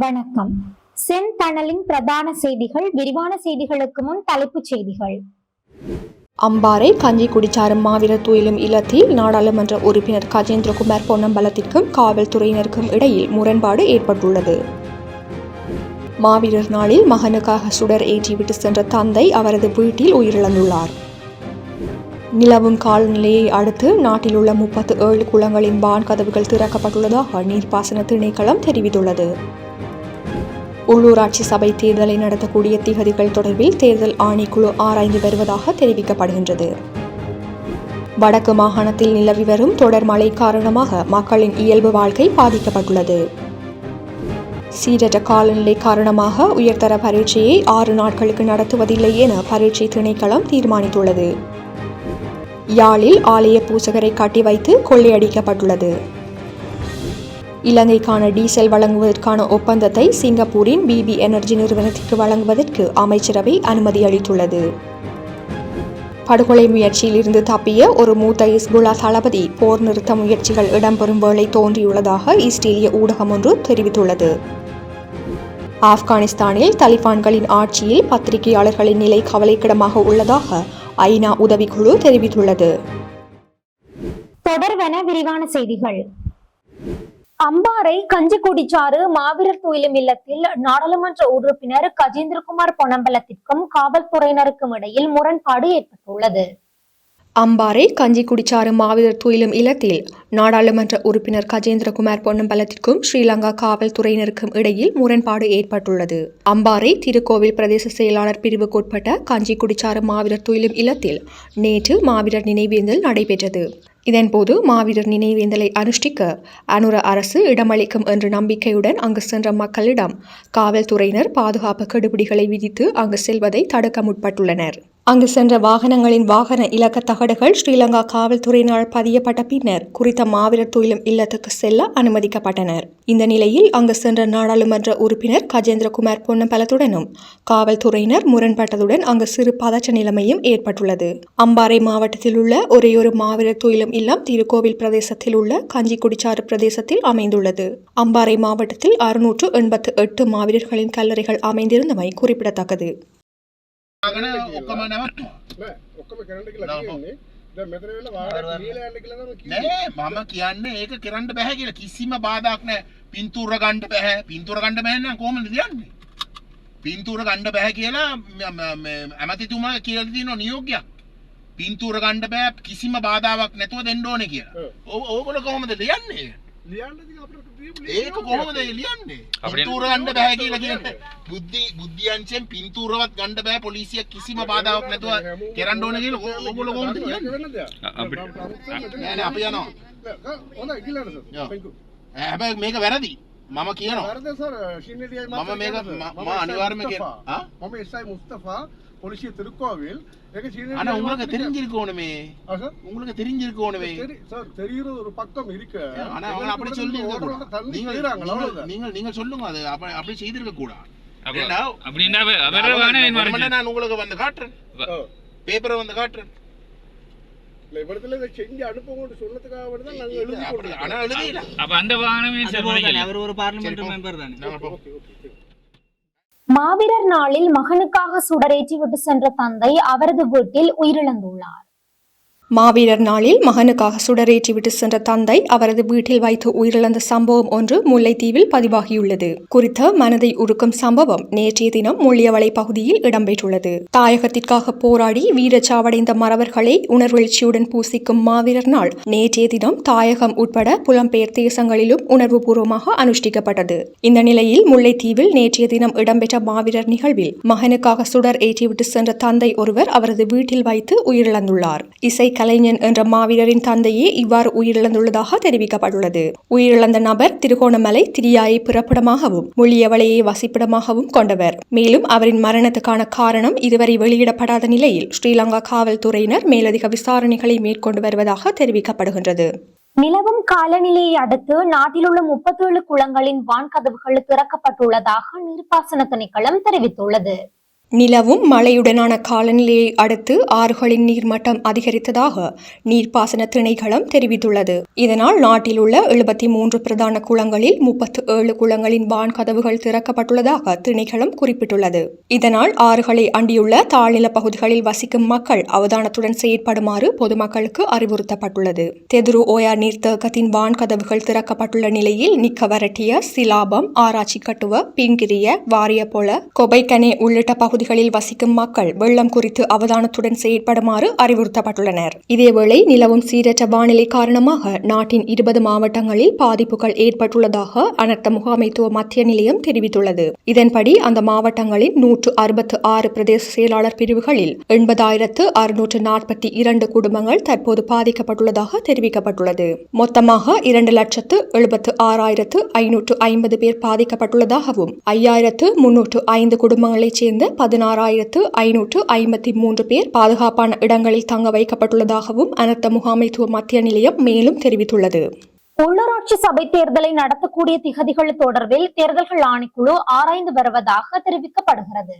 வணக்கம். செந்தணலின் பிரதான செய்திகள் விரிவான செய்திகளுக்கு முன் தலைப்புச் செய்திகள். அம்பாறை கஞ்சி குடிச்சாரும் மாவீரர் துயிலும் இல்லத்தில் நாடாளுமன்ற உறுப்பினர் கஜேந்திரகுமார் பொன்னம்பலத்திற்கும் காவல்துறையினருக்கும் இடையில் முரண்பாடு ஏற்பட்டுள்ளது. மாவீரர் நாளில் மகனுக்காக சுடர் ஏற்றிவிட்டு சென்ற தந்தை அவரது வீட்டில் உயிரிழந்துள்ளார். நிலவும் காலநிலையை அடுத்து நாட்டில் உள்ள முப்பத்து ஏழு குளங்களின் வான் கதவுகள் திறக்கப்பட்டுள்ளதாக நீர்ப்பாசன திணைக்களம் தெரிவித்துள்ளது. உள்ளூராட்சி சபை தேர்தலை நடத்தக்கூடிய திகதிகள் தொடர்பில் தேர்தல் ஆணைக்குழு ஆராய்ந்து வருவதாக தெரிவிக்கப்படுகின்றது. வடக்கு மாகாணத்தில் நிலவி வரும் தொடர் மழை காரணமாக மக்களின் இயல்பு வாழ்க்கை பாதிக்கப்பட்டுள்ளது. சீரற்ற காலநிலை காரணமாக உயர்தர பரீட்சையை ஆறு நாட்களுக்கு நடத்துவதில்லை என பரீட்சை திணைக்களம் தீர்மானித்துள்ளது. யாழில் ஆலய பூசகரை காட்டி வைத்து கொள்ளையடிக்கப்பட்டுள்ளது. இலங்கைக்கான டீசல் வழங்குவதற்கான ஒப்பந்தத்தை சிங்கப்பூரின் பிபி எனர்ஜி நிறுவனத்திற்கு வழங்குவதற்கு அமைச்சரவை அனுமதி அளித்துள்ளது. படுகொலை முயற்சியில் இருந்து தப்பிய ஒரு மூத்த இஸ்புல்லா தளபதி போர் நிறுத்த முயற்சிகள் இடம்பெறும் வேளை தோன்றியுள்ளதாக இஸ்ரேலிய ஊடகம் ஒன்று தெரிவித்துள்ளது. ஆப்கானிஸ்தானில் தலிபான்களின் ஆட்சியில் பத்திரிகையாளர்களின் நிலை கவலைக்கிடமாக உள்ளதாக ஐநா உதவிக்குழு தெரிவித்துள்ளது. தொடர்வென விரிவான செய்திகள். அம்பாறை கஞ்சிக்குடிச்சாறு மாவீரர் துயிலும் இல்லத்தில் நாடாளுமன்ற உறுப்பினர் கஜேந்திரகுமார் பொன்னம்பலத்திற்கும் காவல்துறையினருக்கும் இடையில் முரண்பாடு ஏற்பட்டுள்ளது. அம்பாறை கஞ்சிக்குடிச்சாறு மாவீரர் துயிலும் இல்லத்தில் நாடாளுமன்ற உறுப்பினர் கஜேந்திரகுமார் பொன்னம்பலத்திற்கும் ஸ்ரீலங்கா காவல்துறையினருக்கும் இடையில் முரண்பாடு ஏற்பட்டுள்ளது. அம்பாறை திருக்கோவில் பிரதேச செயலாளர் பிரிவுக்குட்பட்ட கஞ்சிக்குடிச்சாறு மாவீரர் துயிலும் இல்லத்தில் நேற்று மாவீரர் நினைவேந்தல் நடைபெற்றது. இதன்போது மாவீரர் நினைவேந்தலை அனுஷ்டிக்க அனுர அரசு இடமளிக்கும் என்ற நம்பிக்கையுடன் அங்கு சென்ற மக்களிடம் காவல்துறையினர் பாதுகாப்பு கெடுபிடிகளை விதித்து அங்கு செல்வதை தடுக்க முற்பட்டுள்ளனர். அங்கு சென்ற வாகனங்களின் வாகன இலக்க தகடுகள் ஸ்ரீலங்கா காவல்துறையினால் பதியப்பட்ட பின்னர் குறித்த மாவீரர் தொழிலும் இல்லத்துக்கு செல்ல அனுமதிக்கப்பட்டனர். இந்த நிலையில் அங்கு சென்ற நாடாளுமன்ற உறுப்பினர் கஜேந்திரகுமார் பொன்னம்பலத்துடனும் காவல்துறையினர் முரண்பட்டதுடன் அங்கு சிறு பதற்ற நிலைமையும் ஏற்பட்டுள்ளது. அம்பாறை மாவட்டத்தில் உள்ள ஒரேயொரு மாவீரர் தொழிலும் இல்லம் திருக்கோவில் பிரதேசத்தில் உள்ள கஞ்சிக்குடிச்சாறு பிரதேசத்தில் அமைந்துள்ளது. அம்பாறை மாவட்டத்தில் அறுநூற்று எண்பத்து எட்டு மாவீரர்களின் கல்லறைகள் அமைந்திருந்தமை குறிப்பிடத்தக்கது. ගන ඔක්කම නැවත්වා. ඔක්කම කරට කියලා කියන්නේ මම කියන්න ඒක කරන්න බැහැ කියලා. කිසිම බාධක් නෑ. පින්තුර ගණ්ඩ බැහැ පින්තුර ගණ්ඩ බැන්න කොමද කියන්නේ? පින්තුර ගණ්ඩ බැහැ කියලා ඇමතිතුමා කියල්දින නියෝගයක්. පින්තුර ගණ්ඩ බෑ කිසිම බාධාවක් නැතුව දෙන්න ඕන කියලා. ඕගොල කොහොමද දෙයන්නේ ඒක කොහොමද ලියන්නේ? පින්තූර ගන්න බෑ කියලා කියන්නේ. බුද්ධි බුද්ධියන්සෙන් පින්තූරවත් ගන්න බෑ පොලිසිය කිසිම බාධාවක් නැතුව කරන්න ඕනේ කියලා ඕගොල්ලෝ කොහොමද. අපිට- නෑ නෑ අපි යනවා. හොඳයි ගිලන්න සර්. හැබැයි මේක වැරදි. මම කියනවා. වරද සර් ශින්නඩියයි මම මේක මම අනිවාර්යයෙන්ම කියන- ආ? මම එස්ஐ මුස්තෆා பொலிசிய திருக்கோவில் ஆனா உங்களுக்கு தெரிஞ்சிருக்கணுமே. உங்களுக்கு தெரிஞ்சிருக்கணுமே. சார் தெரியுறது ஒரு பக்கம் இருக்கு. ஆனா அவங்க அப்படி சொல்லி நீங்க நீங்க நீங்க சொல்லுங்க அது அப்படி செய்திருக்க கூடாது. அப்படின்னா நான் உங்களுக்கு வந்து காட்டுறேன். பேப்பரை வந்து காட்டுறேன். அவர் ஒரு பார்லிமெண்ட் மெம்பர் தானே. மாவீரர் நாளில் மகனுக்காக சுடரேற்றி விட்டு சென்ற தந்தை அவரது வீட்டில் உயிரிழந்துள்ளார். மாவீரர் நாளில் மகனுக்காக சுடரேற்றிவிட்டு சென்ற தந்தை அவரது வீட்டில் வைத்து உயிரிழந்த சம்பவம் ஒன்று முல்லைத்தீவில் பதிவாகியுள்ளது. குறித்த மனதை உருக்கும் சம்பவம் நேற்றைய தினம் முள்ளியவளை பகுதியில் இடம்பெற்றுள்ளது. தாயகத்திற்காக போராடி வீரச்சாவடைந்த மறவர்களை உணர்வெழுச்சியுடன் பூசிக்கும் மாவீரர் நாள் நேற்றைய தினம் தாயகம் உட்பட புலம்பெயர் தேசங்களிலும் உணர்வுபூர்வமாக அனுஷ்டிக்கப்பட்டது. இந்த நிலையில் முல்லைத்தீவில் நேற்றைய தினம் இடம்பெற்ற மாவீரர் நிகழ்வில் மகனுக்காக சுடர் ஏற்றிவிட்டு சென்ற தந்தை ஒருவர் அவரது வீட்டில் வைத்து உயிரிழந்துள்ளார். இசை கலைஞன் என்ற மாவீரரின் தந்தையே இவ்வாறு உயிரிழந்துள்ளதாக தெரிவிக்கப்பட்டுள்ளது. உயிரிழந்த நபர் திருகோணமலை திரியாயை பிறப்பிடமாகவும் மொழியவளையை வசிப்பிடமாகவும் கொண்டவர். மேலும் அவரின் மரணத்துக்கான காரணம் இதுவரை வெளியிடப்படாத நிலையில் ஸ்ரீலங்கா காவல்துறையினர் மேலதிக விசாரணைகளை மேற்கொண்டு வருவதாக தெரிவிக்கப்படுகின்றது. நிலவும் காலநிலையை அடுத்து நாட்டில் உள்ள முப்பத்தேழு குளங்களின் வான்கதவுகள் திறக்கப்பட்டுள்ளதாக நீர்ப்பாசன திணைக்களம் தெரிவித்துள்ளது. நிலவும் மழையுடனான காலநிலையை அடுத்து ஆறுகளின் நீர்மட்டம் அதிகரித்ததாக நீர்ப்பாசன திணைக்களம் தெரிவித்துள்ளது. இதனால் நாட்டில் உள்ள எழுபத்தி மூன்று பிரதான குளங்களில் முப்பத்து ஏழு குளங்களின் வான் கதவுகள் திறக்கப்பட்டுள்ளதாக திணைக்களம் குறிப்பிட்டுள்ளது. இதனால் ஆறுகளை அண்டியுள்ள தாழ்நில பகுதிகளில் வசிக்கும் மக்கள் அவதானத்துடன் செயற்படுமாறு பொதுமக்களுக்கு அறிவுறுத்தப்பட்டுள்ளது. தெதுரு ஓயா நீர்த்தேக்கத்தின் வான் கதவுகள் திறக்கப்பட்டுள்ள நிலையில் நிக்கவரட்டிய சிலாபம் ஆராய்ச்சி கட்டுவ பிங்கிரிய வாரியபொல கொபைக்கனே உள்ளிட்ட பகுதிகளில் வசிக்கும் மக்கள் வெள்ளம் குறித்து அவதானத்துடன் செயற்படுமாறு அறிவுறுத்தப்பட்டுள்ளனர். இதேவேளை நிலவும் சீரற்ற வானிலை காரணமாக நாட்டின் இருபது மாவட்டங்களில் பாதிப்புகள் ஏற்பட்டுள்ளதாக அனர்த்த முகாமைத்துவ மத்திய நிலையம் தெரிவித்துள்ளது. இதன்படி அந்த மாவட்டங்களின் நூற்று அறுபத்து ஆறு பிரதேச செயலாளர் பிரிவுகளில் எண்பதாயிரத்து அறுநூற்று நாற்பத்தி இரண்டு குடும்பங்கள் தற்போது பாதிக்கப்பட்டுள்ளதாக தெரிவிக்கப்பட்டுள்ளது. மொத்தமாக இரண்டு லட்சத்து எழுபத்து ஆறாயிரத்து ஐநூற்று ஐம்பது பேர் பாதிக்கப்பட்டுள்ளதாகவும் ஐயாயிரத்து முன்னூற்று ஐந்து குடும்பங்களைச் சேர்ந்த பதினாறாயிரத்து ஐநூற்று ஐம்பத்தி மூன்று பேர் பாதுகாப்பான இடங்களில் தங்க வைக்கப்பட்டுள்ளதாகவும் அனர்த்த முகாமைத்துவ மத்திய நிலையம் மேலும் தெரிவித்துள்ளது. உள்ளூராட்சி சபை தேர்தலை நடத்தக்கூடிய திகதிகள் தொடர்பில் தேர்தல்கள் ஆணைக்குழு ஆராய்ந்து வருவதாக தெரிவிக்கப்படுகிறது.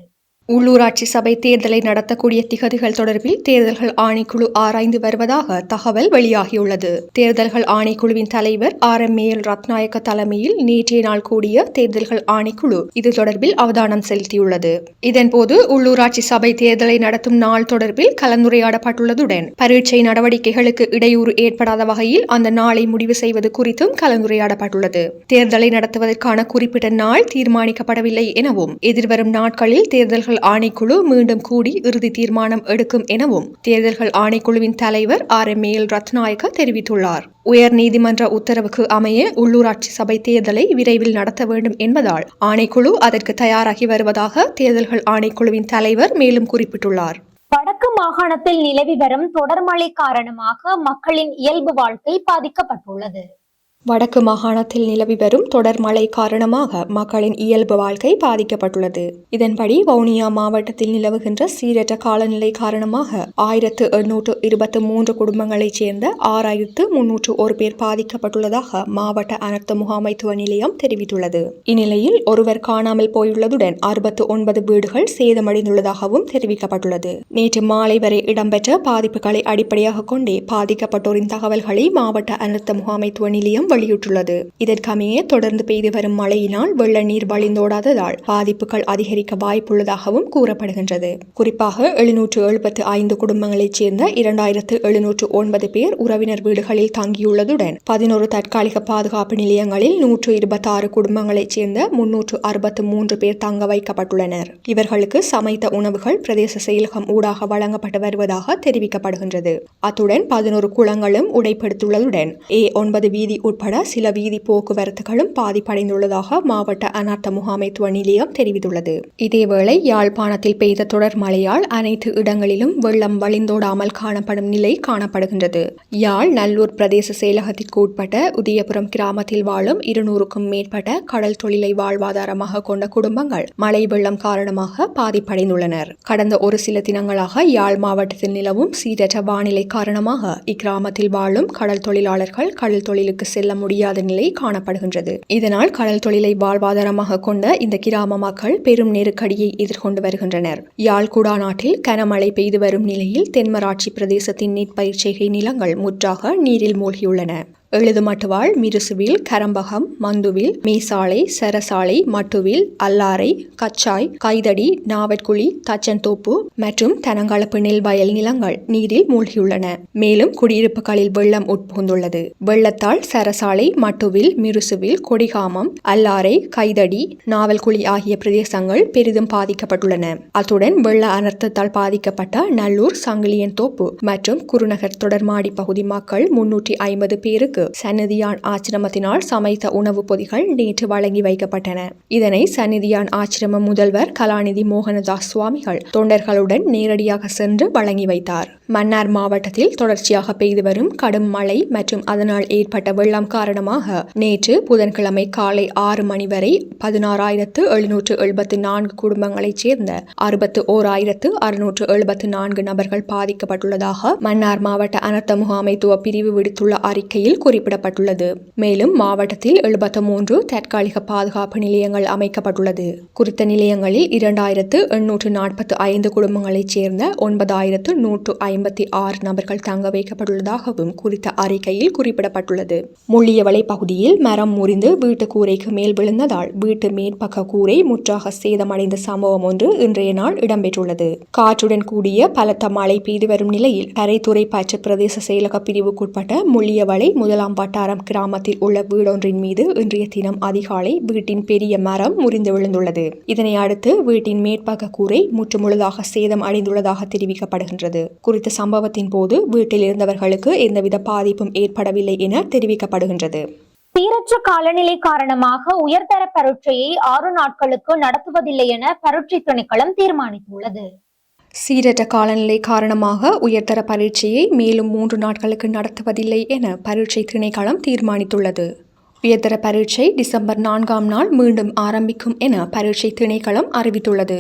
உள்ளூராட்சி சபை தேர்தலை நடத்தக்கூடிய திகதிகள் தொடர்பில் தேர்தல்கள் ஆணைக்குழு ஆராய்ந்து வருவதாக தகவல் வெளியாகியுள்ளது. தேர்தல்கள் ஆணைக்குழுவின் தலைவர் ஆர். எம். ஏல் ரத்நாயக்க தலைமையில் நேற்றைய நாள் கூடிய தேர்தல்கள் ஆணைக்குழு இது தொடர்பில் அவதானம் செலுத்தியுள்ளது. இதன்போது உள்ளூராட்சி சபை தேர்தலை நடத்தும் நாள் தொடர்பில் கலந்துரையாடப்பட்டுள்ளதுடன் பரீட்சை நடவடிக்கைகளுக்கு இடையூறு ஏற்படாத வகையில் அந்த நாளை முடிவு செய்வது குறித்தும் கலந்துரையாடப்பட்டுள்ளது. தேர்தலை நடத்துவதற்கான குறிப்பிட்ட நாள் தீர்மானிக்கப்படவில்லை எனவும் எதிர்வரும் நாட்களில் தேர்தல்கள் ஆணைக்குழு மீண்டும் கூடி இறுதி தீர்மானம் எடுக்கும் எனவும் தேர்தல்கள் ஆணைக்குழுவின் தலைவர் ஆர் எம் ஏஎல் ரத்நாயக்க தெரிவித்துள்ளார். உயர் நீதிமன்ற உத்தரவுக்கு அமைய உள்ளூராட்சி சபை தேர்தலை விரைவில் நடத்த வேண்டும் என்பதால் ஆணைக்குழு அதற்கு தயாராகி வருவதாக தேர்தல்கள் ஆணைக்குழுவின் தலைவர் மேலும் குறிப்பிட்டுள்ளார். வடக்கு மாகாணத்தில் நிலவி வரும் தொடர் மழை காரணமாக மக்களின் இயல்பு வாழ்க்கை பாதிக்கப்பட்டுள்ளது. வடக்கு மாகாணத்தில் நிலவி வரும் தொடர் மழை காரணமாக மக்களின் இயல்பு வாழ்க்கை பாதிக்கப்பட்டுள்ளது. இதன்படி வவுனியா மாவட்டத்தில் நிலவுகின்ற சீரற்ற காலநிலை காரணமாக ஆயிரத்து எண்ணூற்று இருபத்தி மூன்று குடும்பங்களைச் சேர்ந்த ஆறாயிரத்து முன்னூற்று ஒரு பேர் பாதிக்கப்பட்டுள்ளதாக மாவட்ட அனர்த்த முகாமைத்துவ நிலையம் தெரிவித்துள்ளது. இந்நிலையில் ஒருவர் காணாமல் போயுள்ளதுடன் அறுபத்து ஒன்பது வீடுகள் சேதமடைந்துள்ளதாகவும் தெரிவிக்கப்பட்டுள்ளது. நேற்று மாலை வரை இடம்பெற்ற பாதிப்புகளை அடிப்படையாக கொண்டே பாதிக்கப்பட்டோரின் தகவல்களை மாவட்ட அனர்த்த முகாமைத்துவ நிலையம் வெளியிட்டுள்ளது. இதற்கமைய தொடர்ந்து பெய்து வரும் மழையினால் வெள்ள நீர் வழிந்தோடாததால் பாதிப்புகள் அதிகரிக்க வாய்ப்புள்ளதாகவும் கூறப்படுகின்றது. குறிப்பாக எழுநூற்று எழுபத்து ஐந்து குடும்பங்களைச் சேர்ந்த இரண்டாயிரத்து எழுநூற்று ஒன்பது பேர் உறவினர் வீடுகளில் தங்கியுள்ளதுடன் பதினோரு தற்காலிக பாதுகாப்பு நிலையங்களில் நூற்று இருபத்தாறு குடும்பங்களைச் சேர்ந்த முன்னூற்று அறுபத்து மூன்று பேர் தங்க வைக்கப்பட்டுள்ளனர். இவர்களுக்கு சமைத்த உணவுகள் பிரதேச செயலகம் ஊடாக வழங்கப்பட்டு வருவதாக தெரிவிக்கப்படுகின்றது. அத்துடன் பதினோரு குளங்களும் உடைப்படுத்துள்ளதுடன் ஏ ஒன்பது வீதி உட்பட சில வீதி போக்குவரத்துகளும் பாதிப்படைந்துள்ளதாக மாவட்ட அனர்த்த முகாமைத்துவ நிலையம் தெரிவித்துள்ளது. இதேவேளை யாழ்ப்பாணத்தில் பெய்த தொடர் மழையால் அனைத்து இடங்களிலும் வெள்ளம் வழிந்தோடாமல் காணப்படும் நிலை காணப்படுகின்றது. யாழ் நல்லூர் பிரதேச செயலகத்திற்கு உட்பட்ட உதயபுரம் கிராமத்தில் வாழும் இருநூறுக்கும் மேற்பட்ட கடல் தொழிலை வாழ்வாதாரமாக கொண்ட குடும்பங்கள் மழை வெள்ளம் காரணமாக பாதிப்படைந்துள்ளனர். கடந்த ஒரு சில தினங்களாக யாழ் மாவட்டத்தில் நிலவும் சீரற்ற வானிலை காரணமாக இக்கிராமத்தில் வாழும் கடல் தொழிலாளர்கள் கடல் தொழிலுக்கு செல்ல முடியாத நிலை காணப்படுகின்றது. இதனால் கடல் தொழிலை வாழ்வாதாரமாக கொண்ட இந்த கிராம மக்கள் பெரும் நெருக்கடியை எதிர்கொண்டு வருகின்றனர். யாழ் குடாநாட்டில் கனமழை பெய்து வரும் நிலையில் தென்மராட்சி பிரதேசத்தின் நெற்பயிர்ச்செய்கை நிலங்கள் முற்றாக நீரில் மூழ்கியுள்ளன. எழுதுமட்டுவாள் மிருசுவில் கரம்பகம் மந்துவில் மீசாலை சரசாலை மட்டுவில் அல்லாரை கச்சாய் கைதடி நாவற்குழி தச்சன்தோப்பு மற்றும் தனங்களப்பு நெல் வயல் நிலங்கள் நீரில் மூழ்கியுள்ளன. மேலும் குடியிருப்புகளில் வெள்ளம் உட்புகுந்துள்ளது. வெள்ளத்தால் சரசாலை மட்டுவில் மிருசுவில் கொடிகாமம் அல்லாரை கைதடி நாவல்குழி ஆகிய பிரதேசங்கள் பெரிதும் பாதிக்கப்பட்டுள்ளன. அத்துடன் வெள்ள அனர்த்தத்தால் பாதிக்கப்பட்ட நல்லூர் சங்கிலியன் தோப்பு மற்றும் குருநகர் தொடர்மாடி பகுதி மக்கள் முன்னூற்றி ஐம்பது பேருக்கு சந்நிதியான் ஆச்சிரமத்தினால் சமைத்த உணவுப் பொதிகள் நேற்று வழங்கி வைக்கப்பட்டன. இதனை சந்நிதியான் ஆச்சிரம முதல்வர் கலாநிதி மோகனதாஸ் சுவாமிகள் தொண்டர்களுடன் நேரடியாக சென்று வழங்கி வைத்தார். மன்னார் மாவட்டத்தில் தொடர்ச்சியாக பெய்து வரும் கடும் மழை மற்றும் அதனால் ஏற்பட்ட வெள்ளம் காரணமாக நேற்று புதன்கிழமை காலை ஆறு மணி வரை பதினாறாயிரத்து எழுநூற்று எழுபத்து நான்கு குடும்பங்களைச் சேர்ந்த அறுபத்து ஓர் ஆயிரத்து அறுநூற்று எழுபத்து நான்கு நபர்கள் பாதிக்கப்பட்டுள்ளதாக மன்னார் மாவட்ட அனர்த்த முகாமைத்துவ பிரிவு விடுத்துள்ள அறிக்கையில் குறிப்பிடப்பட்டுள்ளது. மேலும் மாவட்டத்தில் எழுபத்து மூன்று தற்காலிக பாதுகாப்பு நிலையங்கள் அமைக்கப்பட்டுள்ளது. குறித்த நிலையங்களில் இரண்டாயிரத்து எண்ணூற்று நாற்பத்து ஐந்து குடும்பங்களைச் சேர்ந்த ஒன்பதாயிரத்து நூற்று ஐம்பத்தி ஆறு நபர்கள் தங்க வைக்கப்பட்டுள்ளதாகவும் குறித்த அறிக்கையில் குறிப்பிடப்பட்டுள்ளது. முள்ளியவளை பகுதியில் மரம் முறிந்து வீட்டு கூரைக்கு மேல் விழுந்ததால் வீட்டு மேற்பக்க கூரை முற்றாக சேதமடைந்த சம்பவம் ஒன்று இன்றைய நாள் இடம்பெற்றுள்ளது. காற்றுடன் கூடிய பலத்த மழை பெய்து வரும் நிலையில் கரைத்துறை பச்சை பிரதேச செயலக பிரிவுக்குட்பட்ட முள்ளியவளை முதலாம் வட்டாரம் கிராமத்தில் உள்ள வீடொன்றின் மீது இன்றைய தினம் அதிகாலை வீட்டின் பெரிய மரம் முறிந்து விழுந்துள்ளது. இதனை அடுத்து வீட்டின் மேற்பக்க கூரை முற்றுமுழுதாக சேதம் அடைந்துள்ளதாக தெரிவிக்கப்படுகின்றது. குறித்த சம்பவத்தின் போது வீட்டில் இருந்தவர்களுக்கு எந்தவித பாதிப்பும் ஏற்படவில்லை என தெரிவிக்கப்படுகின்றது. சீரற்ற காலநிலை காரணமாக உயர்தர பரீட்சையை ஆறு நாட்களுக்கு நடத்துவதில்லை என பரீட்சை திணைக்களம் தீர்மானித்துள்ளது. சீரற்ற காலநிலை காரணமாக உயர்தர பரீட்சையை மேலும் மூன்று நாட்களுக்கு நடத்துவதில்லை என பரீட்சை திணைக்களம் தீர்மானித்துள்ளது. உயர்தர பரீட்சை டிசம்பர் நான்காம் நாள் மீண்டும் ஆரம்பிக்கும் என பரீட்சை திணைக்களம் அறிவித்துள்ளது.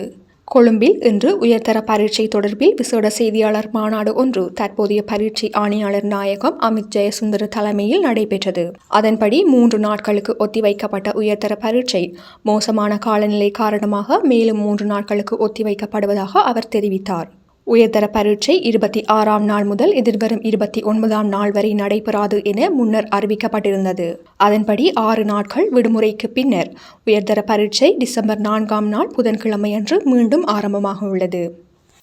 கொழும்பில் இன்று உயர்தர பரீட்சை தொடர்பில் விசேட செய்தியாளர் மாநாடு ஒன்று தற்போதைய பரீட்சை ஆணையாளர் நாயகம் அமித் ஜெயசுந்தர தலைமையில் நடைபெற்றது. அதன்படி மூன்று நாட்களுக்கு ஒத்திவைக்கப்பட்ட உயர்தர பரீட்சை மோசமான காலநிலை காரணமாக மேலும் மூன்று நாட்களுக்கு ஒத்திவைக்கப்படுவதாக அவர் தெரிவித்தார். உயர்தர பரீட்சை இருபத்தி ஆறாம் நாள் முதல் எதிர்வரும் இருபத்தி ஒன்பதாம் நாள் வரை நடைபெறாது என முன்னர் அறிவிக்கப்பட்டிருந்தது. அதன்படி ஆறு நாட்கள் விடுமுறைக்கு பின்னர் உயர்தர பரீட்சை டிசம்பர் நான்காம் நாள் புதன்கிழமையன்று மீண்டும் ஆரம்பமாக உள்ளது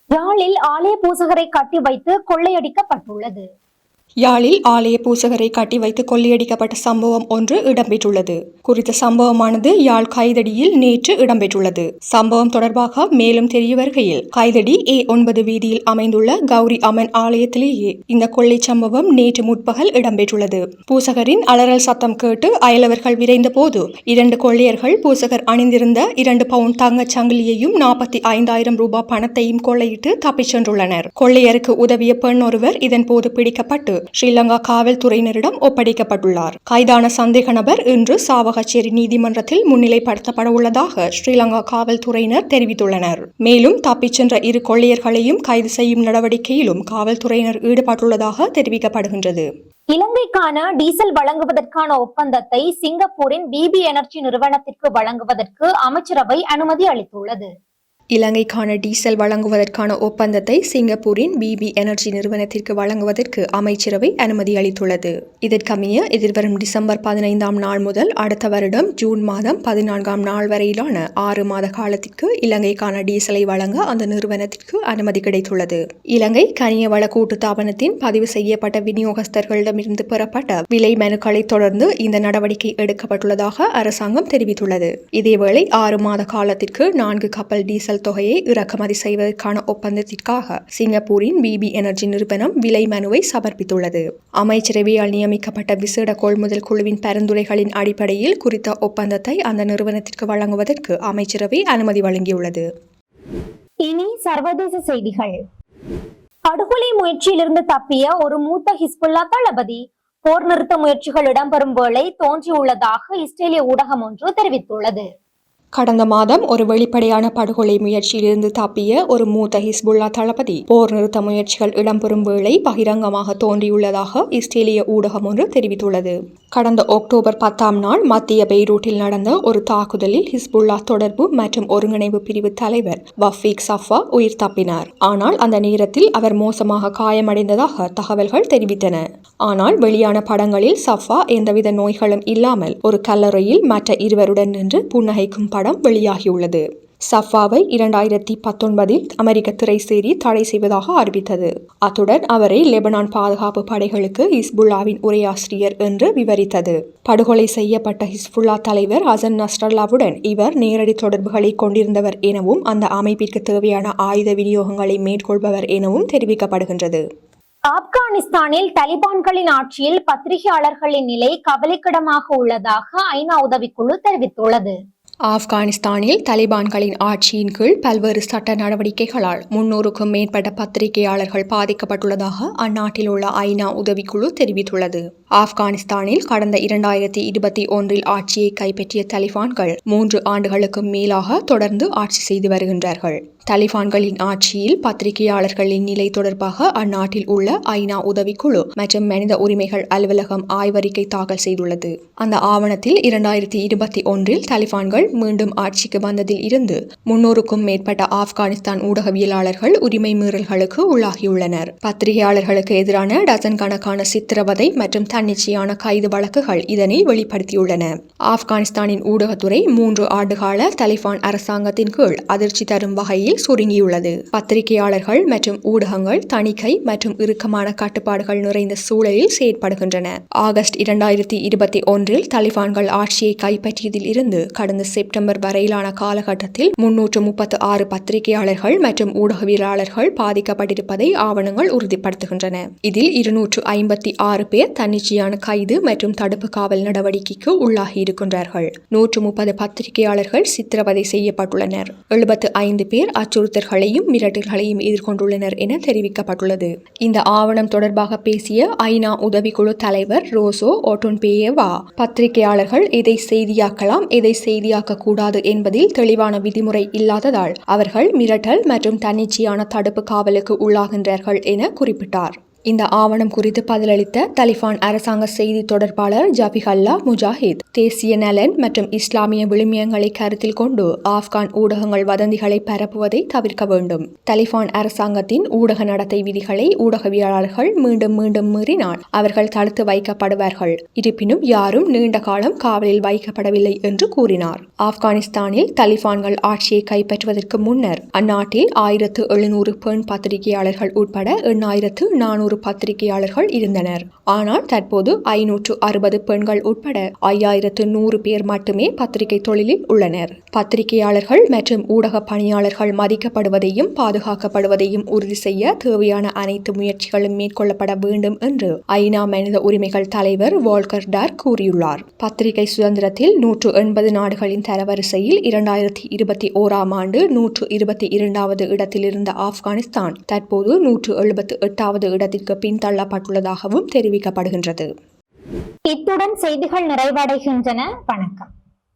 யாழில் ஆலய பூசகரை கட்டி வைத்து கொள்ளையடிக்கப்பட்டுள்ளது. யாழில் ஆலய பூசகரை கட்டி வைத்து கொள்ளையடிக்கப்பட்ட சம்பவம் ஒன்று இடம்பெற்றுள்ளது. குறித்த சம்பவமானது யாழ் கைதடியில் நேற்று இடம்பெற்றுள்ளது. சம்பவம் தொடர்பாக மேலும் தெரிய வருகையில் கைதடி ஏ ஒன்பது வீதியில் அமைந்துள்ள கௌரி அம்மன் ஆலயத்திலேயே இந்த கொள்ளை சம்பவம் நேற்று முற்பகல் இடம்பெற்றுள்ளது. பூசகரின் அலறல் சத்தம் கேட்டு அயலவர்கள் விரைந்த போது இரண்டு கொள்ளையர்கள் பூசகர் அணிந்திருந்த இரண்டு பவுன் தங்க சங்கிலியையும் நாற்பத்தி ஐந்தாயிரம் ரூபாய் பணத்தையும் கொள்ளையிட்டு தப்பிச் சென்றுள்ளனர். கொள்ளையருக்கு உதவிய பெண் ஒருவர் இதன்போது பிடிக்கப்பட்டு ஸ்ரீலங்கா காவல்துறையினரிடம் ஒப்படைக்கப்பட்டுள்ளார். கைதான சந்தேக நபர் இன்று சாவகச்சேரி நீதிமன்றத்தில் முன்னிலைப்படுத்தப்பட உள்ளதாக ஸ்ரீலங்கா காவல்துறையினர் தெரிவித்துள்ளனர். மேலும் தப்பிச் சென்ற இரு கொள்ளையர்களையும் கைது செய்யும் நடவடிக்கையிலும் காவல்துறையினர் ஈடுபட்டுள்ளதாக தெரிவிக்கப்படுகின்றது. இலங்கைக்கான டீசல் வழங்குவதற்கான ஒப்பந்தத்தை சிங்கப்பூரின் பிபி எனர்ஜி நிறுவனத்திற்கு வழங்குவதற்கு அமைச்சரவை அனுமதி அளித்துள்ளது. இலங்கைக்கான டீசல் வழங்குவதற்கான ஒப்பந்தத்தை சிங்கப்பூரின் பிபி எனர்ஜி நிறுவனத்திற்கு வழங்குவதற்கு அமைச்சரவை அனுமதி அளித்துள்ளது. இதற்கமைய எதிர்வரும் டிசம்பர் பதினைந்தாம் நாள் முதல் அடுத்த வருடம் ஜூன் மாதம் பதினான்காம் நாள் வரையிலான ஆறு மாத காலத்திற்கு இலங்கைக்கான டீசலை வழங்க அந்த நிறுவனத்திற்கு அனுமதி கிடைத்துள்ளது. இலங்கை கனிய வள கூட்டுத்தாபனத்தின் பதிவு செய்யப்பட்ட விநியோகஸ்தர்களிடமிருந்து பெறப்பட்ட விலை மனுக்களை தொடர்ந்து இந்த நடவடிக்கை எடுக்கப்பட்டுள்ளதாக அரசாங்கம் தெரிவித்துள்ளது. இதேவேளை ஆறு மாத காலத்திற்கு நான்கு கப்பல் டீசல் தொகையை இறக்குமதி செய்வதற்கான ஒப்பந்தத்திற்காக சிங்கப்பூரின் பிபி எனர்ஜி நிறுவனம் விலை மனுவை சமர்ப்பித்துள்ளது. அமைச்சரவையால் நியமிக்கப்பட்ட விசேட கொள்முதல் குழுவின் பரிந்துரைகளின் அடிப்படையில் குறித்த ஒப்பந்தத்தை அந்த நிறுவனத்திற்கு வழங்குவதற்கு அமைச்சரவை அனுமதி வழங்கியுள்ளது. இனி சர்வதேச செய்திகள். படுகொலை முயற்சியிலிருந்து தப்பிய ஒரு மூத்த ஹிஸ்புல்லா தளபதி போர் நிறுத்த முயற்சிகள் இடம்பெறும் வேளை தோன்றியுள்ளதாக இஸ்ரேலிய ஊடகம் ஒன்று தெரிவித்துள்ளது. கடந்த மாதம் ஒரு வெளிப்படையான படுகொலை முயற்சியிலிருந்து தப்பிய ஒரு மூத்த ஹிஸ்புல்லா தளபதி. போர் நிறுத்த முயற்சிகள் இடம்பெறும் வேளை பகிரங்கமாக தோன்றியுள்ளதாக இஸ்ரேலிய ஊடகம் ஒன்று தெரிவித்துள்ளது. கடந்த அக்டோபர் பத்தாம் நாள் மத்திய பெய்ரூட்டில் நடந்த ஒரு தாக்குதலில் ஹிஸ்புல்லா தொடர்பு மற்றும் ஒருங்கிணைப்பு பிரிவு தலைவர் வஃபீக் சஃபா உயிர் தப்பினார். ஆனால் அந்த நேரத்தில் அவர் மோசமாக காயமடைந்ததாக தகவல்கள் தெரிவித்தன. ஆனால் வெளியான படங்களில் சஃபா எந்தவித நோய்களும் இல்லாமல் ஒரு கல்லறையில் மற்ற இருவருடன் நின்று புன்னகைக்கும் படம் வெளியாகியுள்ளது. சஃபாவை இரண்டாயிரத்தி பத்தொன்பதில் அமெரிக்க திரைசேரி தடை செய்வதாக அறிவித்தது. அத்துடன் அவரை லெபனான் பாதுகாப்பு படைகளுக்கு ஹிஸ்புல்லாவின் உரையாசிரியர் என்று விவரித்தது. படுகொலை செய்யப்பட்ட ஹிஸ்புல்லா தலைவர் ஹசன் நஸ்ரல்லாவுடன் இவர் நேரடி தொடர்புகளை கொண்டிருந்தவர் எனவும் அந்த அமைப்பிற்கு தேவையான ஆயுத விநியோகங்களை மேற்கொள்பவர் எனவும் தெரிவிக்கப்படுகின்றது. ஆப்கானிஸ்தானில் தலிபான்களின் ஆட்சியில் பத்திரிகையாளர்களின் நிலை கவலைக்கிடமாக உள்ளதாக ஐநா உதவிக்குழு தெரிவித்துள்ளது. ஆப்கானிஸ்தானில் தலிபான்களின் ஆட்சியின் கீழ் பல்வேறு சட்ட நடவடிக்கைகளால் முன்னூறுக்கும் மேற்பட்ட பத்திரிகையாளர்கள் பாதிக்கப்பட்டுள்ளதாக அந்நாட்டில் உள்ள ஐநா உதவிக்குழு தெரிவித்துள்ளது. ஆப்கானிஸ்தானில் கடந்த இரண்டாயிரத்தி இருபத்தி ஒன்றில் ஆட்சியை கைப்பற்றிய தலிபான்கள் மூன்று ஆண்டுகளுக்கும் மேலாக தொடர்ந்து ஆட்சி செய்து வருகின்றார்கள். தலிபான்களின் ஆட்சியில் பத்திரிகையாளர்களின் நிலை தொடர்பாக அந்நாட்டில் உள்ள ஐநா உதவிக்குழு மற்றும் மனித உரிமைகள் அலுவலகம் ஆய்வறிக்கை தாக்கல் செய்துள்ளது. அந்த ஆவணத்தில் இரண்டாயிரத்தி இருபத்தி ஒன்றில் தலிபான்கள் மீண்டும் ஆட்சிக்கு வந்ததில் இருந்து முன்னூறுக்கும் மேற்பட்ட ஆப்கானிஸ்தான் ஊடகவியலாளர்கள் உரிமை மீறல்களுக்கு உள்ளாகியுள்ளனர். பத்திரிகையாளர்களுக்கு எதிரான டசன் கணக்கான சித்திரவதை மற்றும் தன்னிச்சையான கைது வழக்குகள் இதனை வெளிப்படுத்தியுள்ளன. ஆப்கானிஸ்தானின் ஊடகத்துறை மூன்று ஆண்டுகால தலிபான் அரசாங்கத்தின் கீழ் அதிர்ச்சி தரும் வகையில் சுருங்கியுள்ளது. பத்திரிகையாளர்கள் மற்றும் ஊடகங்கள் தணிக்கை மற்றும் இறுக்கமான கட்டுப்பாடுகள் நிறைந்த சூழலில் செயற்படுகின்றன. ஆகஸ்ட் இரண்டாயிரத்தி இருபத்தி ஒன்றில் தலிபான்கள் ஆட்சியை கைப்பற்றியதில் இருந்து கடந்த செப்டம்பர் வரையிலான காலகட்டத்தில் முன்னூற்று முப்பத்து ஆறு பத்திரிகையாளர்கள் மற்றும் ஊடகவியலாளர்கள் பாதிக்கப்பட்டிருப்பதை ஆவணங்கள் உறுதிப்படுத்துகின்றன. இதில் இருநூற்று ஐம்பத்தி ஆறு பேர் தன்னிச்சை தொடர்ச்சியான கைது மற்றும் தடுப்பு காவல் நடவடிக்கைக்கு உள்ளாகி இருக்கின்றார்கள். நூற்று முப்பது பத்திரிகையாளர்கள் சித்திரவதை செய்யப்பட்டுள்ளனர். எழுபத்து ஐந்து பேர் அச்சுறுத்தல்களையும் மிரட்டல்களையும் எதிர்கொண்டுள்ளனர் என தெரிவிக்கப்பட்டுள்ளது. இந்த ஆவணம் தொடர்பாக பேசிய ஐநா உதவிக்குழு தலைவர் ரோசோ ஓட்டோன்பேயேவா பத்திரிகையாளர்கள் எதை செய்தியாக்கலாம் எதை செய்தியாக்க கூடாது என்பதில் தெளிவான விதிமுறை இல்லாததால் அவர்கள் மிரட்டல் மற்றும் தன்னிச்சையான தடுப்பு காவலுக்கு உள்ளாகின்றார்கள் என குறிப்பிட்டார். இந்த ஆவணம் குறித்து பதிலளித்த தலிபான் அரசாங்க செய்தி தொடர்பாளர் ஜபிஹல்லா முஜாஹித் தேசிய நலன் மற்றும் இஸ்லாமிய விழுமியங்களை கருத்தில் கொண்டு ஆப்கான் ஊடகங்கள் வதந்திகளை பரப்புவதை தவிர்க்க வேண்டும். தலிபான் அரசாங்கத்தின் ஊடக நடத்தை விதிகளை ஊடகவியலாளர்கள் மீண்டும் மீண்டும் மீறினால் அவர்கள் தடுத்து வைக்கப்படுவார்கள். இருப்பினும் யாரும் நீண்ட காலம் காவலில் வைக்கப்படவில்லை என்று கூறினார். ஆப்கானிஸ்தானில் தலிபான்கள் ஆட்சியை கைப்பற்றுவதற்கு முன்னர் அந்நாட்டில் ஆயிரத்து எழுநூறு பெண் பத்திரிகையாளர்கள் உட்பட எண்ணாயிரத்து நானூறு பத்திரிகையாளர்கள் இருந்தனர். ஆனால் தற்போது ஐநூற்று அறுபது பெண்கள் உட்பட ஐயாயிரத்து நூறு பேர் மட்டுமே பத்திரிகை தொழிலில் உள்ளனர். பத்திரிகையாளர்கள் மற்றும் ஊடக பணியாளர்கள் மதிக்கப்படுவதையும் பாதுகாக்கப்படுவதையும் உறுதி செய்ய தேவையான அனைத்து முயற்சிகளும் மேற்கொள்ளப்பட வேண்டும் என்று ஐநா மனித உரிமைகள் தலைவர் வால்கர் டார் கூறியுள்ளார். பத்திரிகை சுதந்திரத்தில் நூற்று எண்பது நாடுகளின் தரவரிசையில் இரண்டாயிரத்தி இருபத்தி ஓராம் ஆண்டு நூற்று இருபத்தி இரண்டாவது இடத்தில் இருந்த ஆப்கானிஸ்தான் தற்போது நூற்று எழுபத்து எட்டாவது இடத்தில் பின் பின்தள்ளப்பட்டுள்ளதாகவும் தெரிவிக்கப்படுகின்றது. இத்துடன் செய்திகள் நிறைவடைகின்றன. வணக்கம்.